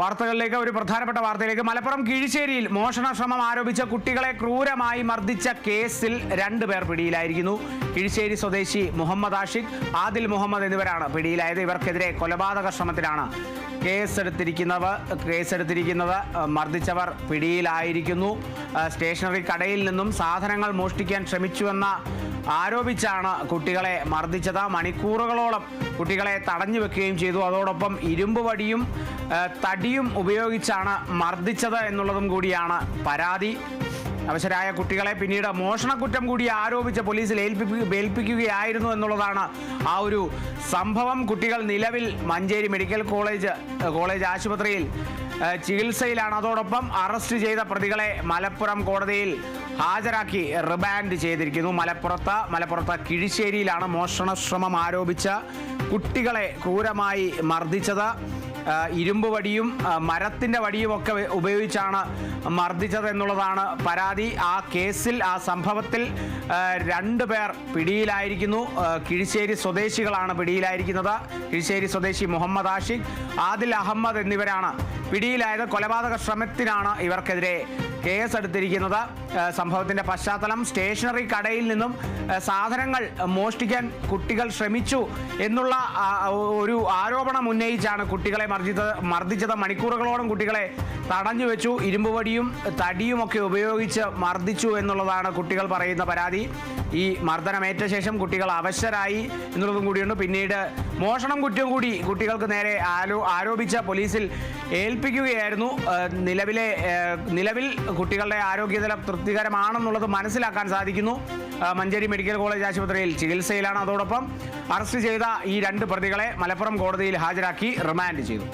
വാർത്തകളിലേക്ക് ഒരു പ്രധാനപ്പെട്ട വാർത്തയിലേക്ക്. മലപ്പുറം കിഴിശ്ശേരിയിൽ മോഷണ ശ്രമം ആരോപിച്ച കുട്ടികളെ ക്രൂരമായി മർദ്ദിച്ച കേസിൽ രണ്ടുപേർ പിടിയിലായിരിക്കുന്നു. കിഴിശ്ശേരി സ്വദേശി മുഹമ്മദ് ആഷിഖ് ആദിൽ മുഹമ്മദ് എന്നിവരാണ് പിടിയിലായത്. ഇവർക്കെതിരെ കൊലപാതക ശ്രമത്തിലാണ് കേസെടുത്തിരിക്കുന്നവർ കേസെടുത്തിരിക്കുന്നത് മർദ്ദിച്ചവർ പിടിയിലായിരിക്കുന്നു. സ്റ്റേഷനറി കടയിൽ നിന്നും സാധനങ്ങൾ മോഷ്ടിക്കാൻ ശ്രമിച്ചുവെന്ന ആരോപിച്ചാണ് കുട്ടികളെ മർദ്ദിച്ചത്. മണിക്കൂറുകളോളം കുട്ടികളെ തടഞ്ഞു വെക്കുകയും ചെയ്തു. അതോടൊപ്പം ഇരുമ്പ് വടിയും തടിയും ഉപയോഗിച്ചാണ് മർദ്ദിച്ചത് എന്നുള്ളതും കൂടിയാണ് പരാതി. അവശരായ കുട്ടികളെ പിന്നീട് മോഷണക്കുറ്റം കൂടി ആരോപിച്ച് പോലീസിൽ ഏൽപ്പിക്കുകയായിരുന്നു എന്നുള്ളതാണ് ആ ഒരു സംഭവം. കുട്ടികൾ നിലവിൽ മഞ്ചേരി മെഡിക്കൽ കോളേജ് കോളേജ് ആശുപത്രിയിൽ ചികിത്സയിലാണ്. അതോടൊപ്പം അറസ്റ്റ് ചെയ്ത പ്രതികളെ മലപ്പുറം കോടതിയിൽ ഹാജരാക്കി റിമാൻഡ് ചെയ്തിരിക്കുന്നു. മലപ്പുറത്ത് മലപ്പുറത്ത് കിഴിശ്ശേരിയിലാണ് മോഷണ ശ്രമം ആരോപിച്ച കുട്ടികളെ ക്രൂരമായി മർദ്ദിച്ചത്. ഇരുമ്പ് വടിയും മരത്തിന്റെ വടിയും ഒക്കെ ഉപയോഗിച്ചാണ് മർദ്ദിച്ചത് എന്നുള്ളതാണ് പരാതി. ആ കേസിൽ ആ സംഭവത്തിൽ രണ്ടു പേർ പിടിയിലായിരിക്കുന്നു. കിഴിശ്ശേരി സ്വദേശികളാണ് പിടിയിലായിരിക്കുന്നത്. കിഴിശ്ശേരി സ്വദേശി മുഹമ്മദ് ആഷിഖ് ആദിൽ അഹമ്മദ് എന്നിവരാണ് പിടിയിലായത്. കൊലപാതക ശ്രമത്തിനാണ് ഇവർക്കെതിരെ കേസെടുത്തിരിക്കുന്നത്. സംഭവത്തിന്റെ പശ്ചാത്തലം സ്റ്റേഷനറി കടയിൽ നിന്നും സാധനങ്ങൾ മോഷ്ടിക്കാൻ കുട്ടികൾ ശ്രമിച്ചു എന്നുള്ള ഒരു ആരോപണം ഉന്നയിച്ചാണ് കുട്ടികളെ മർദ്ദിച്ചത് മർദ്ദിച്ചത് മണിക്കൂറുകളോളം കുട്ടികളെ തടഞ്ഞു വെച്ചു. ഇരുമ്പുവടിയും തടിയുമൊക്കെ ഉപയോഗിച്ച് മർദ്ദിച്ചു എന്നുള്ളതാണ് കുട്ടികൾ പറയുന്ന പരാതി. ഈ മർദ്ദനമേറ്റ ശേഷം കുട്ടികൾ അവശരായി എന്നുള്ളതും കൂടിയുണ്ട്. പിന്നീട് മോഷണം കുറ്റം കൂടി കുട്ടികൾക്ക് നേരെ ആലോ ആരോപിച്ച പോലീസിൽ ഏൽപ്പിക്കുകയായിരുന്നു. നിലവിലെ നിലവിൽ കുട്ടികളുടെ ആരോഗ്യനില തൃപ്തികരമാണെന്നുള്ളത് മനസ്സിലാക്കാൻ സാധിക്കുന്നു. മഞ്ചേരി മെഡിക്കൽ കോളേജ് ആശുപത്രിയിൽ ചികിത്സയിലാണ്. അതോടൊപ്പം അറസ്റ്റ് ചെയ്ത ഈ രണ്ട് പ്രതികളെ മലപ്പുറം കോടതിയിൽ ഹാജരാക്കി റിമാൻഡ് ചെയ്തു.